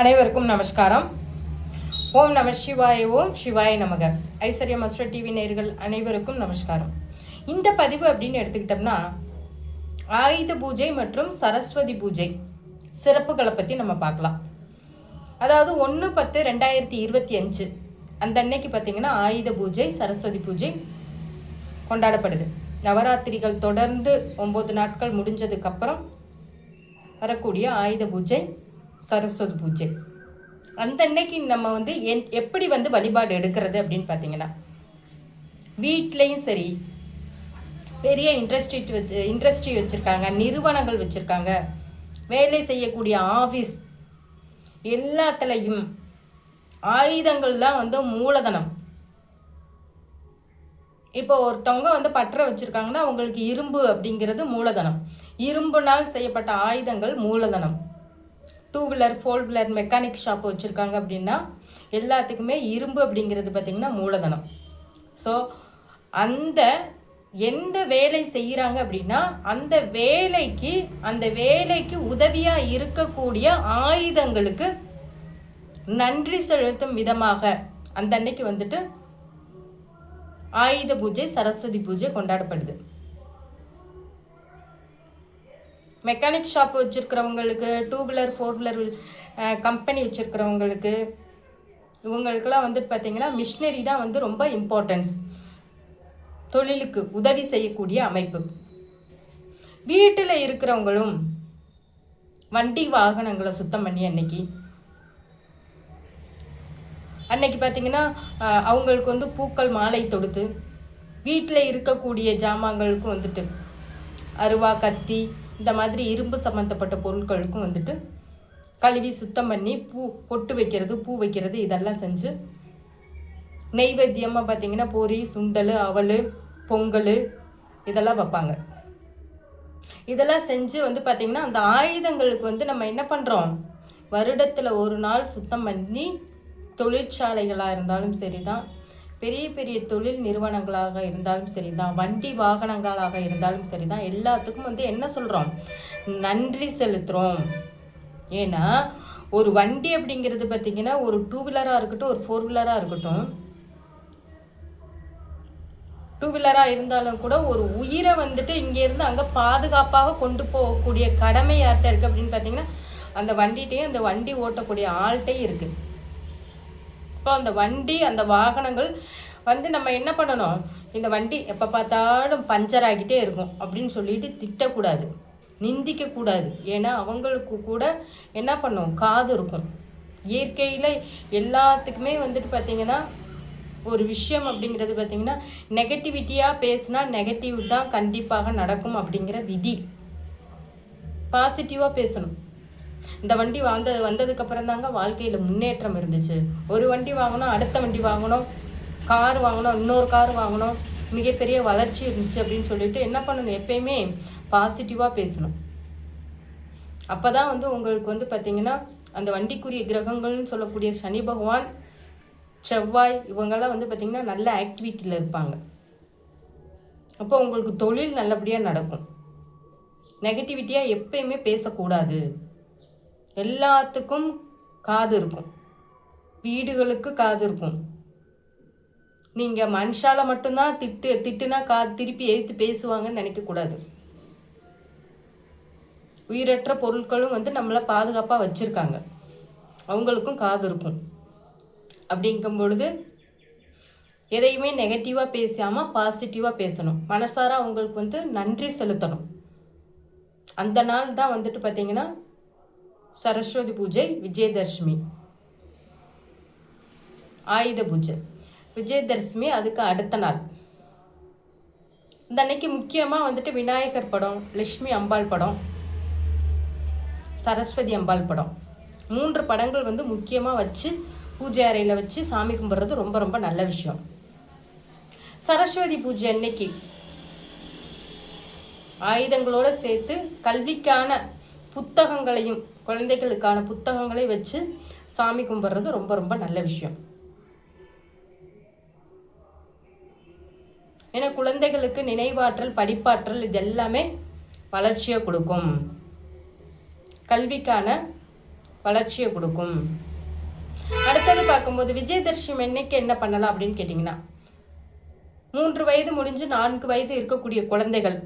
அனைவருக்கும் நமஸ்காரம். ஓம் நம சிவாய ஓம் சிவாய நமக. ஐஸ்வர்யா மஸ்டர் டிவி நேயர்கள் அனைவருக்கும் நமஸ்காரம். இந்த பதிவு அப்படின்னு எடுத்துக்கிட்டோம்னா ஆயுத பூஜை மற்றும் சரஸ்வதி பூஜை சிறப்புகளை பற்றி நம்ம பார்க்கலாம். அதாவது ஒன்று பத்து ரெண்டாயிரத்தி இருபத்தி அஞ்சு. அந்த அன்னைக்கு பார்த்தீங்கன்னா ஆயுத பூஜை சரஸ்வதி பூஜை கொண்டாடப்படுது. நவராத்திரிகள் தொடர்ந்து ஒம்பது நாட்கள் முடிஞ்சதுக்கப்புறம் வரக்கூடிய ஆயுத பூஜை சரஸ்வதி பூஜை. அந்த அன்னைக்கு நம்ம வந்து என் எப்படி வந்து வழிபாடு எடுக்கிறது அப்படின்னு பார்த்தீங்கன்னா வீட்லேயும் சரி பெரிய இண்டஸ்ட்ரி வச்சு இண்டஸ்ட்ரி வச்சுருக்காங்க நிறுவனங்கள் வச்சுருக்காங்க வேலை செய்யக்கூடிய ஆஃபீஸ் எல்லாத்துலேயும் ஆயுதங்கள் தான் வந்து மூலதனம். இப்போ ஒருத்தவங்க வந்து பற்ற வச்சுருக்காங்கன்னா அவங்களுக்கு இரும்பு அப்படிங்கிறது மூலதனம். இரும்புனால் செய்யப்பட்ட ஆயுதங்கள் மூலதனம். Two wheeler four wheeler mechanic shop வச்சுருக்காங்க அப்படின்னா எல்லாத்துக்குமே இரும்பு அப்படிங்கிறது பார்த்திங்கன்னா மூலதனம். ஸோ அந்த எந்த வேலை செய்கிறாங்க அப்படின்னா அந்த வேலைக்கு அந்த வேலைக்கு உதவியாக இருக்கக்கூடிய ஆயுதங்களுக்கு நன்றி செலுத்தும் விதமாக அந்த அன்னைக்கு வந்துட்டு ஆயுத பூஜை சரஸ்வதி பூஜை கொண்டாடப்படுது. Mechanic shop வச்சுருக்கிறவங்களுக்கு two wheeler four wheeler company வச்சுருக்கிறவங்களுக்கு இவங்களுக்கெல்லாம் வந்துட்டு பார்த்தீங்கன்னா மிஷினரி தான் வந்து ரொம்ப இம்பார்ட்டன்ஸ் தொழிலுக்கு உதவி செய்யக்கூடிய அமைப்பு. வீட்டில் இருக்கிறவங்களும் வண்டி வாகனங்களை சுத்தம் பண்ணி அன்னைக்கு அன்னைக்கு பார்த்தீங்கன்னா அவங்களுக்கு வந்து பூக்கள் மாலை தொடுத்து வீட்டில் இருக்கக்கூடிய ஜாமான்களுக்கும் வந்துட்டு அருவா கத்தி இந்த மாதிரி இரும்பு சம்மந்தப்பட்ட பொருட்களுக்கும் வந்துட்டு கழுவி சுத்தம் பண்ணி பூ பொட்டு வைக்கிறது பூ வைக்கிறது இதெல்லாம் செஞ்சு நெய்வேத்தியமாக பார்த்தீங்கன்னா பொரி சுண்டல் அவல் பொங்கல் இதெல்லாம் வைப்பாங்க. இதெல்லாம் செஞ்சு வந்து பார்த்திங்கன்னா அந்த ஆயுதங்களுக்கு வந்து நம்ம என்ன பண்ணுறோம் வருடத்தில் ஒரு நாள் சுத்தம் பண்ணி தொழிற்சாலைகளாக இருந்தாலும் சரி தான் பெரிய பெரிய தொழில் நிறுவனங்களாக இருந்தாலும் சரி தான் வண்டி வாகனங்களாக இருந்தாலும் சரி தான் எல்லாத்துக்கும் வந்து என்ன சொல்கிறோம் நன்றி செலுத்துகிறோம் ஏன்னா ஒரு வண்டி அப்படிங்கிறது பார்த்திங்கன்னா ஒரு டூ வீலராக இருக்கட்டும் ஒரு ஃபோர் வீலராக இருக்கட்டும் டூ வீலராக இருந்தாலும் கூட ஒரு உயிரை வந்துட்டு இங்கேருந்து அங்கே பாதுகாப்பாக கொண்டு போகக்கூடிய கடமை யார்கிட்ட இருக்குது அப்படின்னு பார்த்தீங்கன்னா அந்த வண்டிகிட்டையும் அந்த வண்டி ஓட்டக்கூடிய ஆள்கிட்டையும் இருக்குது இப்போ அந்த வண்டி அந்த வாகனங்கள் வந்து நம்ம என்ன பண்ணணும்? இந்த வண்டி எப்போ பார்த்தாலும் பஞ்சர் ஆகிட்டே இருக்கும் அப்படின்னு சொல்லிட்டு திட்டக்கூடாது. நிந்திக்கக்கூடாது. ஏன்னா அவங்களுக்கு கூட என்ன பண்ணும்? காது இருக்கும். இயற்கையில் எல்லாத்துக்குமே வந்துட்டு பார்த்திங்கன்னா ஒரு விஷயம் அப்படிங்கிறது பார்த்திங்கன்னா நெகட்டிவிட்டியாக பேசுனா நெகட்டிவ் தான் கண்டிப்பாக நடக்கும் அப்படிங்கிற விதி. பாசிட்டிவாக பேசணும். இந்த வண்டி வந்த வந்ததுக்கப்புறம் தாங்க வாழ்க்கையில் முன்னேற்றம் இருந்துச்சு. ஒரு வண்டி வாங்கணும் அடுத்த வண்டி வாங்கணும் கார் வாங்கணும் இன்னொரு கார் வாங்கணும் மிகப்பெரிய வளர்ச்சி இருந்துச்சு அப்படின்னு சொல்லிட்டு என்ன பண்ணணும்? எப்பயுமே பாசிட்டிவாக பேசணும். அப்போ தான் வந்து உங்களுக்கு வந்து பார்த்திங்கன்னா அந்த வண்டிக்குரிய கிரகங்கள்னு சொல்லக்கூடிய சனி பகவான் செவ்வாய் இவங்கெல்லாம் வந்து பார்த்திங்கன்னா நல்ல ஆக்டிவிட்டியில் இருப்பாங்க. அப்போ உங்களுக்கு தொழில் நல்லபடியாக நடக்கும். நெகட்டிவிட்டியாக எப்பயுமே பேசக்கூடாது. எல்லாத்துக்கும் காது இருக்கும். வீடுகளுக்கு காது இருக்கும். நீங்கள் மனுஷால் மட்டும்தான் திட்டு திட்டுனா காது திருப்பி எழுத்து பேசுவாங்கன்னு நினைக்கக்கூடாது உயிரற்ற பொருட்களும் வந்து நம்மளை பாதுகாப்பாக வச்சுருக்காங்க. அவங்களுக்கும் காது இருக்கும். அப்படிங்கும் பொழுது எதையுமே நெகட்டிவாக பேசாமல் பாசிட்டிவாக பேசணும். மனசார அவங்களுக்கு வந்து நன்றி செலுத்தணும். அந்த நாள் தான் வந்துட்டு பார்த்தீங்கன்னா சரஸ்வதி பூஜை விஜயதர்ஷ்மி ஆயுத பூஜை. விஜயதர்ஷ்மி அதுக்கு அடுத்த நாள். இந்த அன்னைக்கு முக்கியமாக வந்துட்டு விநாயகர் படம் லக்ஷ்மி அம்பாள் படம் சரஸ்வதி அம்பாள் படம். மூன்று படங்கள் வந்து முக்கியமாக வச்சு பூஜை அறையில் வச்சு சாமி கும்பிட்றது ரொம்ப ரொம்ப நல்ல விஷயம். சரஸ்வதி பூஜை அன்னைக்கு ஆயுதங்களோடு சேர்த்து கல்விக்கான புத்தகங்களையும் குழந்தைகளுக்கான புத்தகங்களை வச்சு சாமி கும்பிட்றது ரொம்ப ரொம்ப நல்ல விஷயம். ஏன்னா குழந்தைகளுக்கு நினைவாற்றல் படிப்பாற்றல் இது எல்லாமே வளர்ச்சியை கொடுக்கும். கல்விக்கான வளர்ச்சியை கொடுக்கும். அடுத்தது பார்க்கும்போது விஜயதர்ஷம் என்னைக்கு என்ன பண்ணலாம் அப்படின்னு கேட்டிங்கன்னா மூன்று வயது முடிஞ்சு நான்கு வயது இருக்கக்கூடிய குழந்தைகள்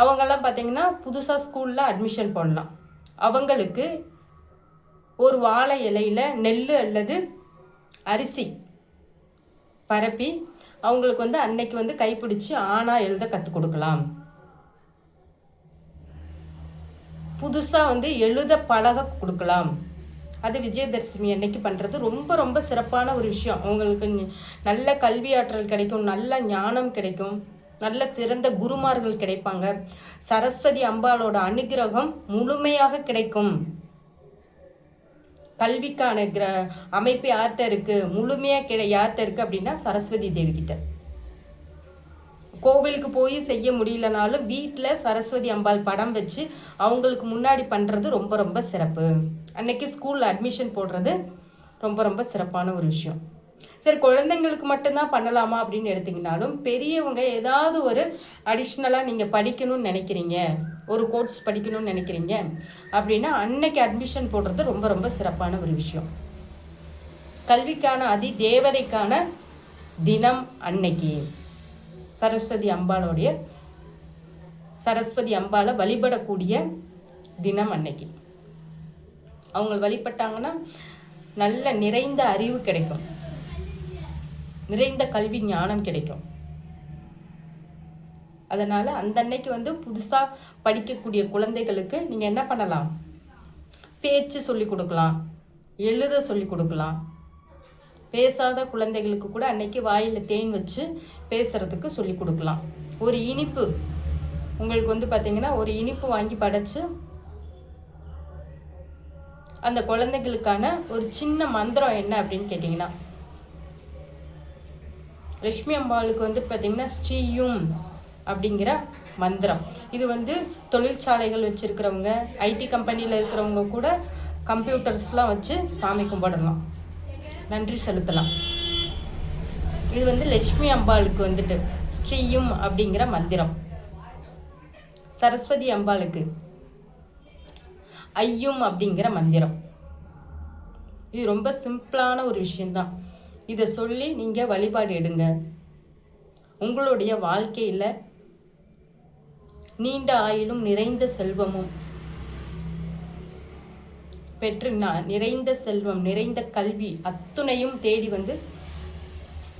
அவங்கெல்லாம் பார்த்தீங்கன்னா புதுசாக ஸ்கூலில் அட்மிஷன் போடலாம். அவங்களுக்கு ஒரு வாழை இலையில் நெல் அல்லது அரிசி பரப்பி அவங்களுக்கு வந்து அன்னைக்கு வந்து கைப்பிடிச்சு ஆனா எழுத கற்றுக் கொடுக்கலாம். புதுசாக வந்து எழுத பழக கொடுக்கலாம். அது விஜயதர்ஷினி அன்னைக்கு பண்ணுறது ரொம்ப ரொம்ப சிறப்பான ஒரு விஷயம். அவங்களுக்கு நல்ல கல்வி ஆற்றல் கிடைக்கும் நல்ல ஞானம் கிடைக்கும். நல்ல சிறந்த குருமார்கள் கிடைப்பாங்க. சரஸ்வதி அம்பாளோட அனுகிரகம் முழுமையாக கிடைக்கும். கல்விக்கான கிர அமைப்பு யார்கிட்ட இருக்கு? முழுமையாக கிடை யார்கிட்ட இருக்கு அப்படின்னா சரஸ்வதி தேவி கிட்ட. கோவிலுக்கு போய் செய்ய முடியலனாலும் வீட்டில் சரஸ்வதி அம்பாள் படம் வச்சு அவங்களுக்கு முன்னாடி பண்ணுறது ரொம்ப ரொம்ப சிறப்பு. அன்னைக்கு ஸ்கூலில் அட்மிஷன் போடுறது ரொம்ப ரொம்ப சிறப்பான ஒரு விஷயம். சரி குழந்தைங்களுக்கு மட்டும்தான் பண்ணலாமா அப்படின்னு எடுத்திங்கனாலும் பெரியவங்க ஏதாவது ஒரு அடிஷ்னலாக நீங்கள் படிக்கணும்னு நினைக்கிறீங்க ஒரு கோர்ஸ் படிக்கணும்னு நினைக்கிறீங்க அப்படின்னா அன்னைக்கு அட்மிஷன் போடுறது ரொம்ப ரொம்ப சிறப்பான ஒரு விஷயம். கல்விக்கான அதி தேவதைக்கான தினம் அன்னைக்கு. சரஸ்வதி அம்பாளுடைய சரஸ்வதி அம்பாவை வழிபடக்கூடிய தினம் அன்னைக்கு. அவங்க வழிபட்டாங்கன்னா நல்ல நிறைந்த அறிவு கிடைக்கும். நிறைந்த கல்வி ஞானம் கிடைக்கும். அதனால் அந்த அன்னைக்கு வந்து புதுசாக படிக்கக்கூடிய குழந்தைகளுக்கு நீங்கள் என்ன பண்ணலாம்? பேச்சு சொல்லி கொடுக்கலாம். எழுத சொல்லி கொடுக்கலாம். பேசாத குழந்தைகளுக்கு கூட அன்னைக்கு வாயில் தேன் வச்சு பேசுறதுக்கு சொல்லி கொடுக்கலாம். ஒரு இனிப்பு. உங்களுக்கு வந்து பார்த்தீங்கன்னா ஒரு இனிப்பு வாங்கி படைச்சு அந்த குழந்தைகளுக்கான ஒரு சின்ன மந்திரம் என்ன அப்படின்னு கேட்டிங்கன்னா லட்சுமி அம்பாளுக்கு வந்து பார்த்திங்கன்னா ஸ்ரீயும் அப்படிங்கிற மந்திரம். இது வந்து தொழிற்சாலைகள் வச்சுருக்கிறவங்க ஐடி கம்பெனியில் இருக்கிறவங்க கூட கம்ப்யூட்டர்ஸ்லாம் வச்சு சாமி கும்பிடலாம். நன்றி செலுத்தலாம். இது வந்து லட்சுமி அம்பாளுக்கு வந்துட்டு ஸ்ரீயும் அப்படிங்கிற மந்திரம். சரஸ்வதி அம்பாளுக்கு ஐயும் அப்படிங்கிற மந்திரம். இது ரொம்ப சிம்பிளான ஒரு விஷயம்தான். இதை சொல்லி நீங்கள் வழிபாடு எடுங்க. உங்களுடைய வாழ்க்கையில் நீண்ட ஆயிலும் நிறைந்த செல்வமும் பெற்று நான் நிறைந்த செல்வம் நிறைந்த கல்வி அத்துணையும் தேடி வந்து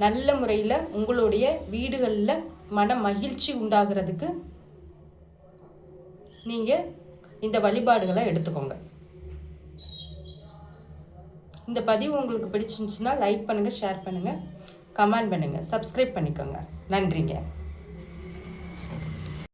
நல்ல முறையில் உங்களுடைய வீடுகளில் மன மகிழ்ச்சி உண்டாகிறதுக்கு நீங்கள் இந்த வழிபாடுகளை எடுத்துக்கோங்க. இந்த பதிவு உங்களுக்கு பிடிச்சிருந்துச்சுன்னா லைக் பண்ணுங்கள் ஷேர் பண்ணுங்கள் கமெண்ட் பண்ணுங்கள் சப்ஸ்கிரைப் பண்ணிக்கோங்க. நன்றிங்க.